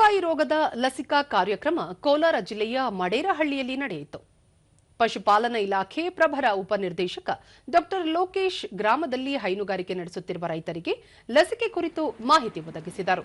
ಕಾಲುಬಾಯಿ ರೋಗದ ಲಸಿಕಾ ಕಾರ್ಯಕ್ರಮ ಕೋಲಾರ ಜಿಲ್ಲೆಯ ಮಡೇರಹಳ್ಳಿಯಲ್ಲಿ ನಡೆಯಿತು. ಪಶುಪಾಲನಾ ಇಲಾಖೆ ಪ್ರಭರ ಉಪನಿರ್ದೇಶಕ ಡಾಕ್ಟರ್ ಲೋಕೇಶ್ ಗ್ರಾಮದಲ್ಲಿ ಹೈನುಗಾರಿಕೆ ನಡೆಸುತ್ತಿರುವ ರೈತರಿಗೆ ಲಸಿಕೆ ಕುರಿತು ಮಾಹಿತಿ ಒದಗಿಸಿದರು.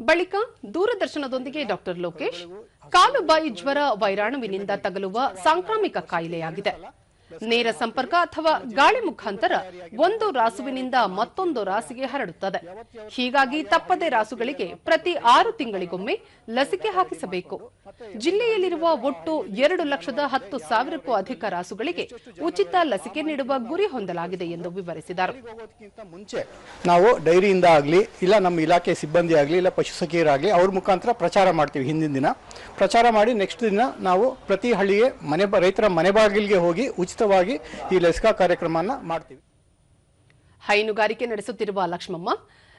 ಬಳಿಕ ದೂರದರ್ಶನದೊಂದಿಗೆ ಡಾಕ್ಟರ್ ಲೋಕೇಶ್ ಕಾಲುಬಾಯಿ ಜ್ವರ ವೈರಾಣುವಿನಿಂದ ತಗಲುವ ಸಾಂಕ್ರಾಮಿಕ ಕಾಯಿಲೆಯಾಗಿದೆ. ನೇರ ಸಂಪರ್ಕ ಅಥವಾ ಗಾಳಿ ಮುಖಾಂತರ ಒಂದು ರಾಸುವಿನಿಂದ ಮತ್ತೊಂದು ರಾಸಿಗೆ ಹರಡುತ್ತದೆ. ಹೀಗಾಗಿ ತಪ್ಪದೆ ರಾಸುಗಳಿಗೆ ಪ್ರತಿ ಆರು ತಿಂಗಳಿಗೊಮ್ಮೆ ಲಸಿಕೆ ಹಾಕಿಸಬೇಕು. ಜಿಲ್ಲೆಯಲ್ಲಿರುವ ಒಟ್ಟು ಎರಡು ಲಕ್ಷದ ಹತ್ತು ಸಾವಿರಕ್ಕೂ ಅಧಿಕ ರಾಸುಗಳಿಗೆ ಉಚಿತ ಲಸಿಕೆ ನೀಡುವ ಗುರಿ ಹೊಂದಲಾಗಿದೆ ಎಂದು ವಿವರಿಸಿದರು. ಮುಂಚೆ ನಾವು ಡೈರಿಯಿಂದ ಆಗಲಿ, ಇಲ್ಲ ನಮ್ಮ ಇಲಾಖೆ ಸಿಬ್ಬಂದಿ ಆಗಲಿ, ಇಲ್ಲ ಪಶು ಸಖಿಯರಾಗಲಿ ಅವ್ರ ಮುಖಾಂತರ ಪ್ರಚಾರ ಮಾಡ್ತೀವಿ ಹಿಂದಿನ ದಿನ. ಪ್ರಚಾರ ಮಾಡಿ ನೆಕ್ಸ್ಟ್ ದಿನ ನಾವು ಪ್ರತಿ ಹಳ್ಳಿಗೆ ಮನೆ ರೈತರ ಮನೆ ಬಾಗಿಲಿಗೆ ಹೋಗಿ ಉಚಿತವಾಗಿ ಈ ಲಸಿಕಾ ಕಾರ್ಯಕ್ರಮನ ಮಾಡ್ತೀವಿ. ಹೈನುಗಾರಿಕೆ ನಡೆಸುತ್ತಿರುವ ಲಕ್ಷ್ಮಮ್ಮ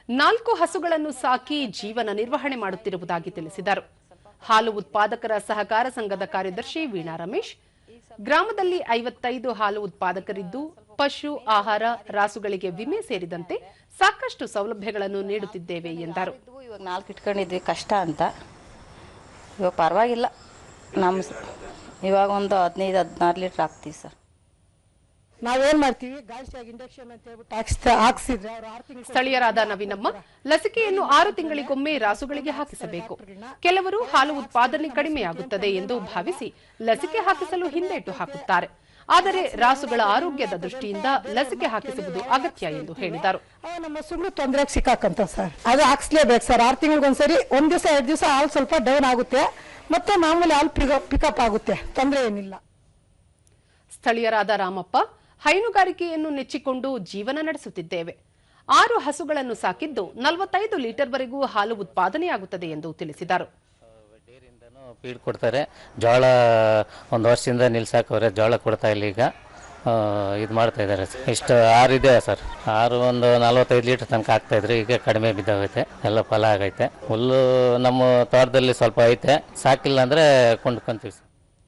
ನಾಲ್ಕು ಹಸುಗಳನ್ನು ಸಾಕಿ ಜೀವನ ನಿರ್ವಹಣೆ ಮಾಡುತ್ತಿರುವುದಾಗಿ ತಿಳಿಸಿದರು. ಹಾಲು ಉತ್ಪಾದಕರ ಸಹಕಾರ ಸಂಘದ ಕಾರ್ಯದರ್ಶಿ ವೀಣಾ ರಮೇಶ್ ಗ್ರಾಮದಲ್ಲಿ ಐವತ್ತೈದು ಹಾಲು ಉತ್ಪಾದಕರಿದ್ದು ಪಶು ಆಹಾರ ರಾಸುಗಳಿಗೆ ವಿಮೆ ಸೇರಿದಂತೆ ಸಾಕಷ್ಟು ಸೌಲಭ್ಯಗಳನ್ನು ನೀಡುತ್ತಿದ್ದೇವೆ ಎಂದರು. ಇವಾಗ ನಾಲ್ಕು ಇಟ್ಕೊಂಡಿದ್ವಿ ಕಷ್ಟ ಅಂತ. ಇವಾಗ ಪರವಾಗಿಲ್ಲ. ನಮ್ಮ ಇವಾಗ ಒಂದು ಹದಿನೈದು ಹದಿನಾರು ಲೀಟ್ರ್ ಆಗ್ತೀವಿ ಸರ್. ನಾವೇನ್ ಮಾಡ್ತೀವಿ? ಗಾಳಿಸಿಯಾಗಿ ಇಂಡಕ್ಷನ್ ಅಂತ ಹೇಳ್ಬಿಟ್ಟು ಹಾಕ್ಸ್ತಾ ಹಾಕ್ಸಿದ್ರೆ ಅವ್ರು ಆರು ತಿಂಗಳು ಸ್ಥಳೀಯರಾದ ನವೀನಮ್ಮ ಲಸಿಕೆಯನ್ನು ಆರು ತಿಂಗಳಿಗೊಮ್ಮೆ ರಾಸುಗಳಿಗೆ ಹಾಕಿಸಬೇಕು. ಕೆಲವರು ಹಾಲು ಉತ್ಪಾದನೆ ಕಡಿಮೆಯಾಗುತ್ತದೆ ಎಂದು ಭಾವಿಸಿ ಲಸಿಕೆ ಹಾಕಿಸಲು ಹಿಂದೇಟು ಹಾಕುತ್ತಾರೆ. ಆದರೆ ರಾಸುಗಳ ಆರೋಗ್ಯದ ದೃಷ್ಟಿಯಿಂದ ಲಸಿಕೆ ಹಾಕಿಸುವುದು ಅಗತ್ಯ ಎಂದು ಹೇಳಿದರು. ನಮ್ಮ ಸುಳ್ಳು ತೊಂದರೆಗೆ ಸಿಕ್ಕಾಕಂತ ಸರ್. ಅದು ಹಾಕ್ಸ್ಲೇಬೇಕು ಸರ್. ಆರು ತಿಂಗಳಿಗೊಂದ್ಸರಿ ಒಂದ್ ದಿವಸ ಎರಡು ದಿವಸ ಹಾಲು ಸ್ವಲ್ಪ ಡೌನ್ ಆಗುತ್ತೆ. ಮತ್ತೆ ಮಾಮೂಲಿ ಹಾಲು ಪಿಕಪ್ ಆಗುತ್ತೆ. ತೊಂದರೆ ಏನಿಲ್ಲ. ಸ್ಥಳೀಯರಾದ ರಾಮಪ್ಪ ಹೈನುಗಾರಿಕೆಯನ್ನು ನೆಚ್ಚಿಕೊಂಡು ಜೀವನ ನಡೆಸುತ್ತಿದ್ದೇವೆ. ಆರು ಹಸುಗಳನ್ನು ಸಾಕಿದ್ದು ನಲವತ್ತೈದು ಲೀಟರ್ವರೆಗೂ ಹಾಲು ಉತ್ಪಾದನೆಯಾಗುತ್ತದೆ ಎಂದು ತಿಳಿಸಿದರು. ಫೀಡ್ ಕೊಡ್ತಾರೆ. ಜೋಳ ಒಂದು ವರ್ಷದಿಂದ ನಿಲ್ಸಾಕವ್ರೆ ಜೋಳ ಕೊಡ್ತಾ ಇಲ್ಲ ಈಗ. ಇದು ಮಾಡ್ತಾ ಇದ್ದಾರೆ ಇಷ್ಟು ಆರು ಇದೆ ಸರ್. ಆರು ಒಂದು ನಲ್ವತ್ತೈದು ಲೀಟರ್ ತನಕ ಆಗ್ತಾ ಈಗ ಕಡಿಮೆ ಬಿದ್ದಾಗೈತೆ. ಎಲ್ಲ ಫಲ ಆಗೈತೆ. ಹುಲ್ಲು ನಮ್ಮ ತೋಟದಲ್ಲಿ ಸ್ವಲ್ಪ ಐತೆ. ಸಾಕಿಲ್ಲ ಅಂದರೆ ಕೊಂಡ್ಕೊಂತೀವಿ ಸರ್.